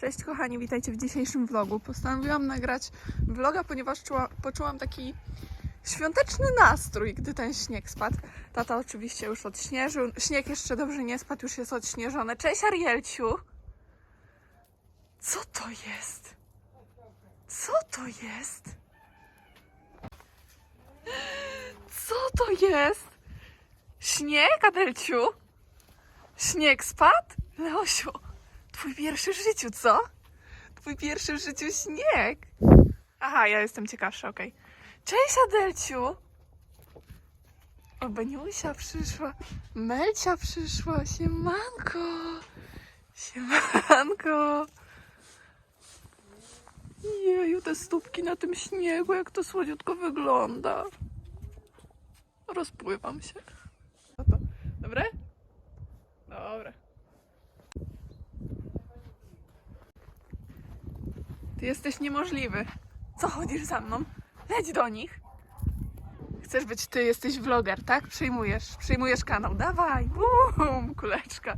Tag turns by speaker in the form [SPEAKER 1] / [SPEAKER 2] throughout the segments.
[SPEAKER 1] Cześć kochani, witajcie w dzisiejszym vlogu. Postanowiłam nagrać vloga, ponieważ czuła, poczułam taki świąteczny nastrój, gdy ten śnieg spadł. Tata oczywiście już odśnieżył. Śnieg jeszcze dobrze nie spadł, już jest odśnieżony. Cześć Arielciu! Co to jest? Co to jest? Co to jest? Śnieg, Adelciu? Śnieg spadł? Leosiu, twój pierwszy w życiu, co? Twój pierwszy w życiu śnieg. Aha, ja jestem ciekawsza, okej. Cześć, Adelciu! O, Beniusia przyszła, Melcia przyszła, siemanko! Siemanko! Jeju, te stópki na tym śniegu, jak to słodziutko wygląda. Rozpływam się. No dobre? Dobra. Ty jesteś niemożliwy. Co chodzisz za mną? Leć do nich. Chcesz być ty, jesteś vloger, tak? Przyjmujesz, przyjmujesz kanał. Dawaj, bum, kuleczka.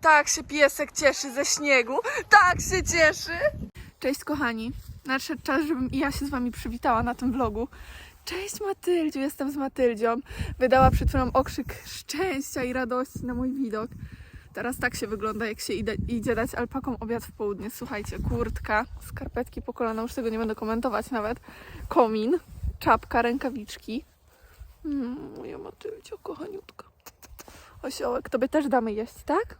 [SPEAKER 1] Tak się piesek cieszy ze śniegu. Tak się cieszy. Cześć kochani. Nadszedł czas, żebym i ja się z wami przywitała na tym vlogu. Cześć Matyldziu, jestem z Matyldzią. Wydała przed chwilą okrzyk szczęścia i radości na mój widok. Teraz tak się wygląda, jak się idę, idzie dać alpakom obiad w południe. Słuchajcie, kurtka, skarpetki po kolana, już tego nie będę komentować nawet. Komin, czapka, rękawiczki. Mm, moja Matyldzio, kochaniutka. Osiołek, tobie też damy jeść, tak?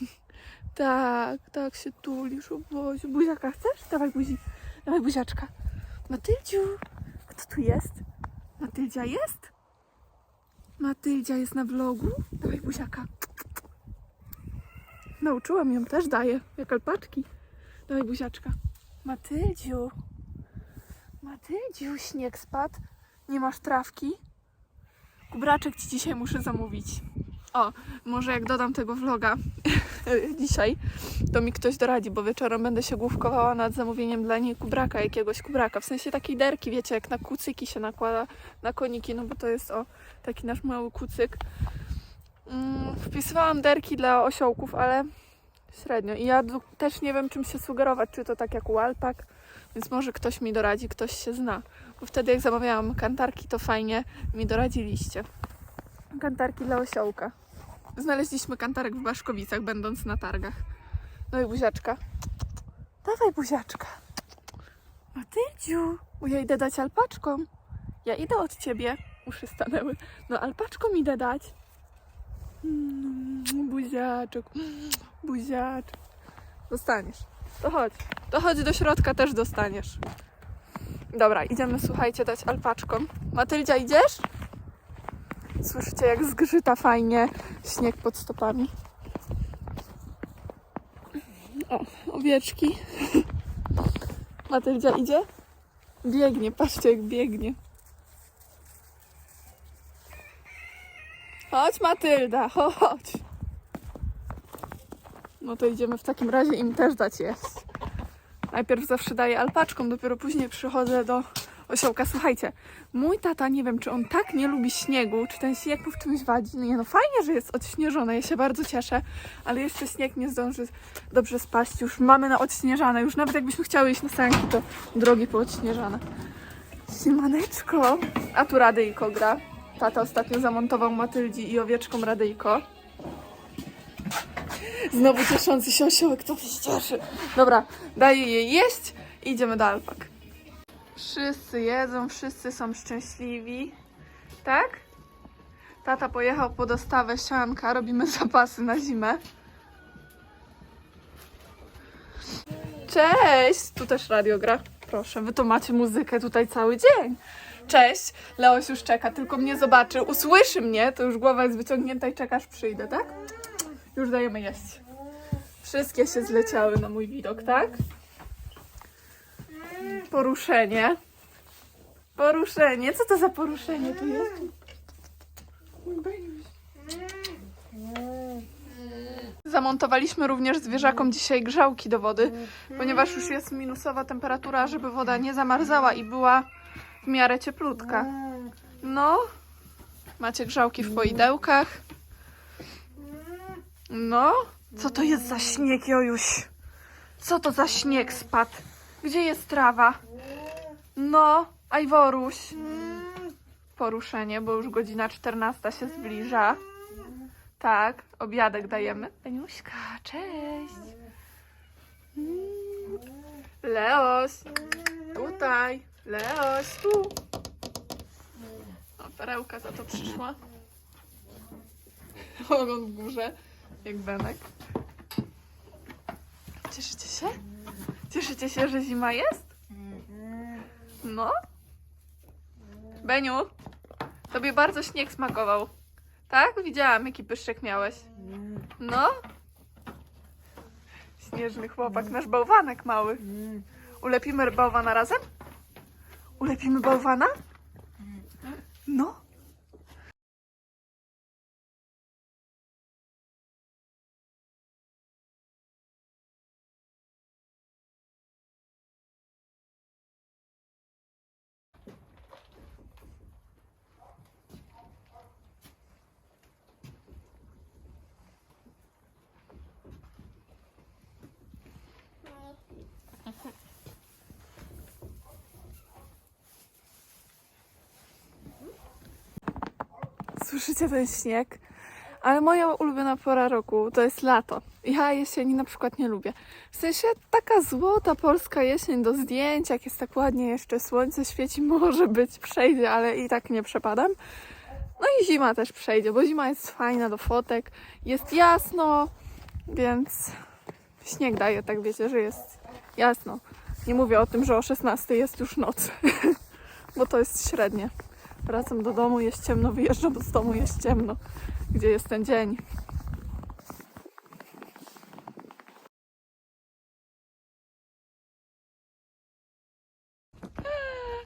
[SPEAKER 1] tak, tak się tulisz, o. Buziaka chcesz? Dawaj buzi, dawaj buziaczka. Matyldziu, kto tu jest? Matyldzia jest? Matyldzia jest na vlogu? Dawaj buziaka. Nauczyłam ją, też daję, jak alpaczki. Dawaj buziaczka. Matyldziu. Matyldziu, śnieg spadł. Nie masz trawki? Kubraczek ci dzisiaj muszę zamówić. O, może jak dodam tego vloga dzisiaj, to mi ktoś doradzi, bo wieczorem będę się główkowała nad zamówieniem dla niej kubraka, jakiegoś kubraka. W sensie takiej derki, wiecie, jak na kucyki się nakłada na koniki, no bo to jest o taki nasz mały kucyk. Mm, wpisywałam derki dla osiołków, ale średnio. I ja też nie wiem, czym się sugerować, czy to tak jak u alpak, więc może ktoś mi doradzi, ktoś się zna. Bo wtedy jak zamawiałam kantarki, to fajnie mi doradziliście. Kantarki dla osiołka. Znaleźliśmy kantarek w Baszkowicach, będąc na targach. No i buziaczka. Dawaj buziaczka. Matyldziu, bo ja idę dać alpaczkom. Ja idę od ciebie. Uszy stanęły. No alpaczkom idę dać. Mm, buziaczek, mm, buziaczek. Dostaniesz. To chodź. To chodź do środka, też dostaniesz. Dobra, idziemy, słuchajcie, dać alpaczkom. Matyldzia, idziesz? Słyszycie, jak zgrzyta fajnie śnieg pod stopami. O, owieczki. Matyldzia idzie? Biegnie, patrzcie jak biegnie. Chodź Matylda, chodź. No to idziemy w takim razie im też dać jeść. Najpierw zawsze daję alpaczkom, dopiero później przychodzę do osiołka. Słuchajcie, mój tata, nie wiem, czy on tak nie lubi śniegu, czy ten śnieg mu w czymś wadzi. No nie, no fajnie, że jest odśnieżone, ja się bardzo cieszę, ale jeszcze śnieg nie zdąży dobrze spaść. Już mamy na odśnieżane, już nawet jakbyśmy chciały iść na sanki, to drogi poodśnieżane. Siemaneczko. A tu Radyjko gra. Tata ostatnio zamontował Matyldzi i owieczką Radyjko. Znowu cieszący się osiołek, to się cieszy. Dobra, daję jej jeść i idziemy do alpak. Wszyscy jedzą, wszyscy są szczęśliwi. Tak? Tata pojechał po dostawę sianka, robimy zapasy na zimę. Cześć! Tu też radio gra. Proszę, wy to macie muzykę tutaj cały dzień. Cześć! Leoś już czeka, tylko mnie zobaczy, usłyszy mnie, to już głowa jest wyciągnięta i czekasz przyjdę, tak? Już dajemy jeść. Wszystkie się zleciały na mój widok, tak? Poruszenie. Poruszenie. Co to za poruszenie tu jest? Zamontowaliśmy również zwierzakom dzisiaj grzałki do wody, ponieważ już jest minusowa temperatura, żeby woda nie zamarzała i była w miarę cieplutka. No, macie grzałki w poidełkach. No, Co to jest za śnieg, Jojuś? Co to za śnieg spadł? Gdzie jest trawa? No, Ajworuś. Poruszenie, bo już godzina 14 się zbliża. Tak, obiadek dajemy. Aniuśka, cześć. Mm. Leoś, tutaj. Leoś, tu. O, perełka za to przyszła. Ogon w górze, jak Benek. Cieszycie się? Cieszycie się, że zima jest? No? Beniu, tobie bardzo śnieg smakował. Tak? Widziałam, jaki pyszczek miałeś. No? Śnieżny chłopak, nasz bałwanek mały. Ulepimy bałwana razem? Ulepimy bałwana? No? Słyszycie ten śnieg? Ale moja ulubiona pora roku to jest lato. Ja jesieni na przykład nie lubię. W sensie taka złota polska jesień do zdjęć, jak jest tak ładnie jeszcze słońce świeci, może być, przejdzie, ale i tak nie przepadam. No i zima też przejdzie, bo zima jest fajna do fotek, jest jasno, więc śnieg daje, tak wiecie, że jest jasno. Nie mówię o tym, że o 16 jest już noc, bo to jest średnie. Wracam do domu, jest ciemno, wyjeżdżam z domu, jest ciemno. Gdzie jest ten dzień?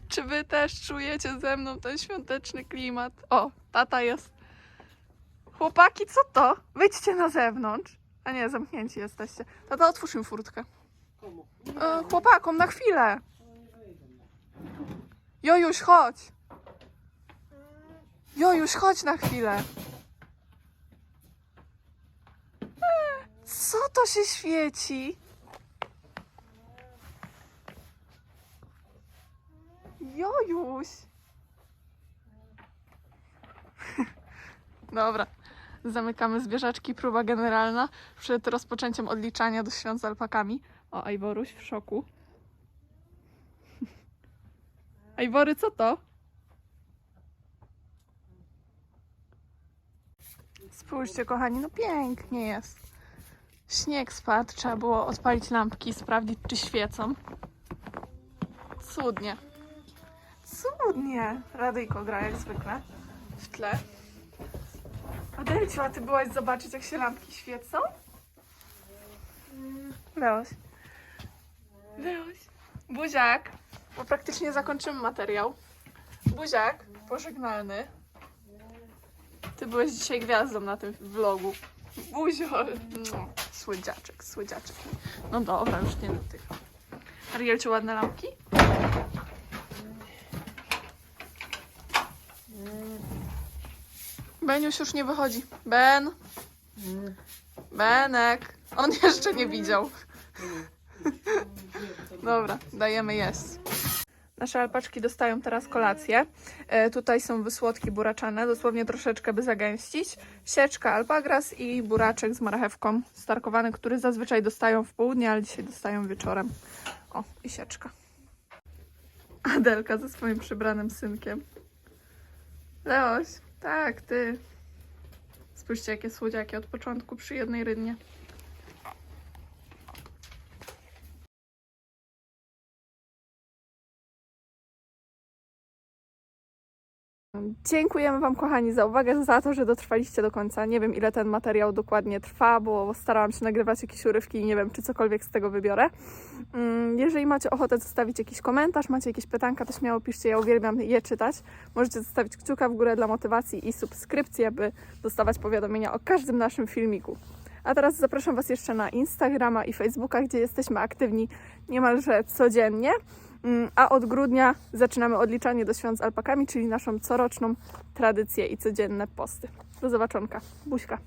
[SPEAKER 1] Czy wy też czujecie ze mną ten świąteczny klimat? O, tata jest. Chłopaki, co to? Wyjdźcie na zewnątrz. A nie, zamknięci jesteście. Tata, otwórz im furtkę. E, chłopakom, na chwilę. Jojuś, chodź. Jojuś, chodź na chwilę. E, Co to się świeci? Jojuś. Dobra. Zamykamy zwierzaczki, próba generalna przed rozpoczęciem odliczania do świąt z alpakami. O, Ajworuś w szoku. Ajwory, co to? Spójrzcie, kochani, no pięknie jest. Śnieg spadł, trzeba było odpalić lampki, sprawdzić, czy świecą. Cudnie. Cudnie. Radyjko gra jak zwykle w tle. Adelciu, a ty byłaś zobaczyć, jak się lampki świecą? Leoś. Leoś. Buziak. Bo praktycznie zakończymy materiał. Buziak pożegnalny. Ty byłeś dzisiaj gwiazdą na tym vlogu. Buzio. No, słodziaczek, słodziaczek. No dobra, już nie dotykam. Arielciu, ładne lampki? Beniuś już nie wychodzi. Ben. Benek. On jeszcze nie widział. Dobra, dajemy jest. Nasze alpaczki dostają teraz kolację. E, tutaj są wysłodki buraczane, dosłownie troszeczkę, by zagęścić. Sieczka alpagras i buraczek z marchewką starkowany, który zazwyczaj dostają w południe, ale dzisiaj dostają wieczorem. O, i sieczka. Adelka ze swoim przybranym synkiem. Leoś, tak, ty. Spójrzcie, jakie słodziaki od początku przy jednej rydnie. Dziękujemy Wam, kochani, za uwagę, za to, że dotrwaliście do końca. Nie wiem, ile ten materiał dokładnie trwa, bo starałam się nagrywać jakieś urywki i nie wiem, czy cokolwiek z tego wybiorę. Mm, Jeżeli macie ochotę zostawić jakiś komentarz, macie jakieś pytanka, to śmiało piszcie, ja uwielbiam je czytać. Możecie zostawić kciuka w górę dla motywacji i subskrypcję, by dostawać powiadomienia o każdym naszym filmiku. A teraz zapraszam Was jeszcze na Instagrama i Facebooka, gdzie jesteśmy aktywni niemalże codziennie. Mm, A od grudnia zaczynamy odliczanie do świąt z alpakami, czyli naszą coroczną tradycję i codzienne posty. Do zobaczonka. Buźka.